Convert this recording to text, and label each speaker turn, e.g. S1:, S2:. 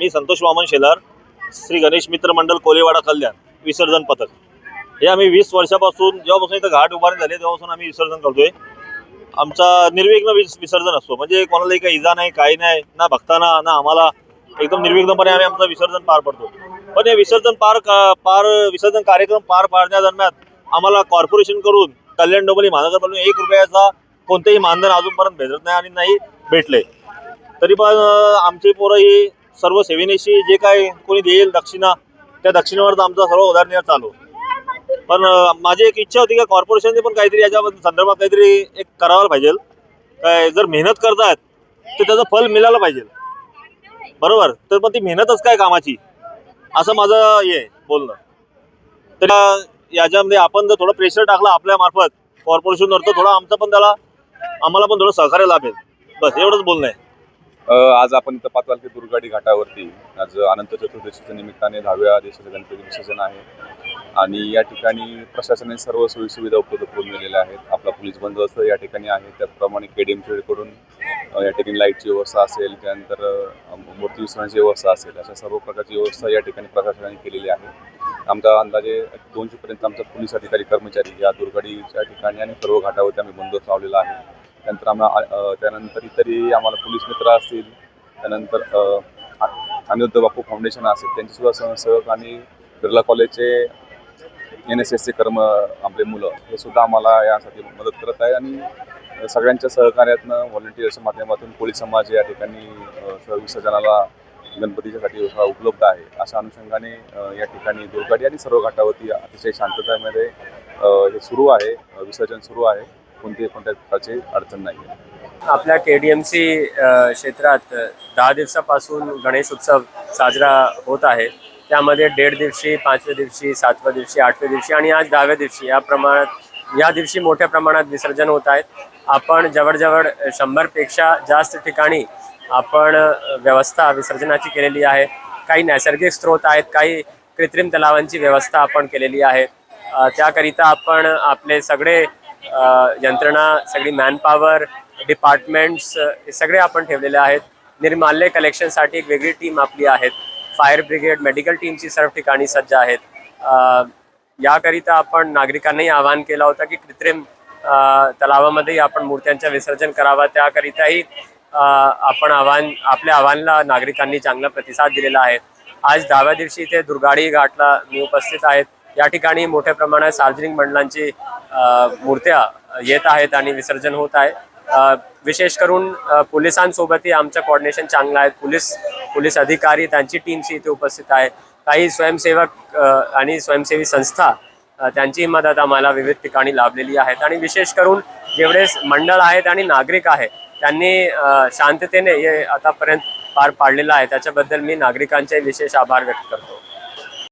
S1: मी संतोष वामन शेलार श्री गणेश मित्र मंडळ कोलेवाडा कल्याण विसर्जन पथक. हे आम्ही वीस वर्षापासून जेव्हापासून इथं घाट उभारणी झाली तेव्हापासून आम्ही विसर्जन करतोय. आमचा निर्विघ्न विस विसर्जन असतो. म्हणजे कोणालाही काही इजा नाही काही नाही ना भक्तांना ना आम्हाला. एकदम निर्विघ्नपणे आम्ही आमचं विसर्जन पार पडतो. पण हे विसर्जन पार का- पार विसर्जन कार्यक्रम पार पाडण्यादरम्यान आम्हाला कॉर्पोरेशन करून कल्याण डोंबली महानगरपालिका एक रुपयाचा कोणतेही मानधन अजूनपर्यंत भेटत नाही आणि नाही भेटले. तरी पण आमची पोरं ही सर्व सेवेनेशी जे काय कोणी देईल दक्षिणा त्या दक्षिणेवर तर आमचा सर्व उदारनिर्वाह चालू. पण माझी एक इच्छा होती का कॉर्पोरेशनने पण काहीतरी याच्याबद्दल संदर्भात काहीतरी एक करायला पाहिजे. काय जर मेहनत करतायत तर त्याचं फल मिळालं पाहिजे. बरोबर? तर पण ती मेहनतच काय कामाची? असं माझं हे आहे बोलणं. तर याच्यामध्ये आपण जर थोडं प्रेशर टाकलं आपल्या मार्फत कॉर्पोरेशनवर तर थोडं आमचं पण त्याला आम्हाला पण थोडं सहकार्य लाभेल. बस एवढंच बोलणं आहे.
S2: आज आपण इथं पाचवालकी दुर्गाडी घाटावरती आज अनंत चतुर्दशीच्या निमित्ताने दहाव्या देशाचं गणपती विसर्जन आहे. आणि या ठिकाणी प्रशासनाने सर्व सोयी सुविधा उपलब्ध करून दिलेल्या आहेत. आपला पोलीस बंदोबस्त या ठिकाणी आहे. त्याचप्रमाणे के डी एमकडून या ठिकाणी लाईटची व्यवस्था असेल त्यानंतर मूर्ती विसर्जनाची व्यवस्था असेल अशा सर्व प्रकारची व्यवस्था या ठिकाणी प्रशासनाने केलेली आहे. आमचा अंदाजे दोनशेपर्यंत आमचा पोलीस अधिकारी कर्मचारी या दुर्गाडीच्या ठिकाणी आणि सर्व घाटावरती आम्ही बंदोबस्त लावलेला आहे. त्यानंतर आम्हाला त्यानंतर इतरही आम्हाला पोलीस मित्र असतील त्यानंतर अनिरुद्ध बापू फाउंडेशन असेल त्यांचीसुद्धा सहसहक आणि बिर्ला कॉलेजचे एन एस एसचे कर्म आपले मुलं हे सुद्धा आम्हाला यासाठी मदत करत आहे आणि सगळ्यांच्या सहकार्यातनं व्हॉलेंटिअर्सच्या माध्यमातून कोळी समाज या ठिकाणी विसर्जनाला गणपतीच्यासाठी उपलब्ध आहे. अशा अनुषंगाने या ठिकाणी दुर्गाडी आणि सर्व घाटावरती अतिशय शांततामध्ये हे सुरू आहे विसर्जन सुरू आहे. कोणती कोणत्या प्रकारची अडचण नाही आहे
S3: आपल्या के डी एम सी क्षेत्रात दहा दिवसापासून गणेश उत्सव साजरा होत आहे. त्यामध्ये दीड दिवशी पाचव्या दिवशी सातव्या दिवशी आठव्या दिवशी आणि आज दहाव्या दिवशी या प्रमाणात या दिवशी मोठ्या प्रमाणात विसर्जन होत आहेत. आपण जवळजवळ शंभरपेक्षा जास्त ठिकाणी आपण व्यवस्था विसर्जनाची केलेली आहे. काही नैसर्गिक स्रोत आहेत काही कृत्रिम तलावांची व्यवस्था आपण केलेली आहे. त्याकरिता आपण आपले सगळे यंत्रणा सगळी मॅनपॉवर डिपार्टमेंट्स हे सगळे आपण ठेवलेले आहेत. निर्माल्य कलेक्शनसाठी एक वेगळी टीम आपली आहेत. फायर ब्रिगेड मेडिकल टीमची सर्व ठिकाणी सज्ज आहेत. याकरिता आपण नागरिकांनाही आवाहन केलं होतं की कृत्रिम तलावामध्येही आपण मूर्त्यांचं विसर्जन करावा. त्याकरिताही आपण आव्हान आपल्या आव्हानाला नागरिकांनी चांगला प्रतिसाद दिलेला आहे. आज दहाव्या दिवशी इथे दुर्गाडी घाटला मी उपस्थित आहेत या ठिकाणी मोठ्या प्रमाणात सार्वजनिक मंडळांची मूर्त्या येत आहेत आणि विसर्जन होत आहे. विशेष करून पोलिसांसोबतही आमचं कॉर्डिनेशन चांगलं आहे. पोलीस पोलीस अधिकारी त्यांची टीमशी इथे उपस्थित आहे काही स्वयंसेवक आणि स्वयंसेवी संस्था अ, त्यांची मदत आम्हाला विविध ठिकाणी लाभलेली आहेत. आणि विशेष करून जेवढे मंडळ आहेत आणि नागरिक आहे त्यांनी शांततेने हे आतापर्यंत पार पाडलेलं आहे. त्याच्याबद्दल मी नागरिकांचे विशेष आभार व्यक्त करतो.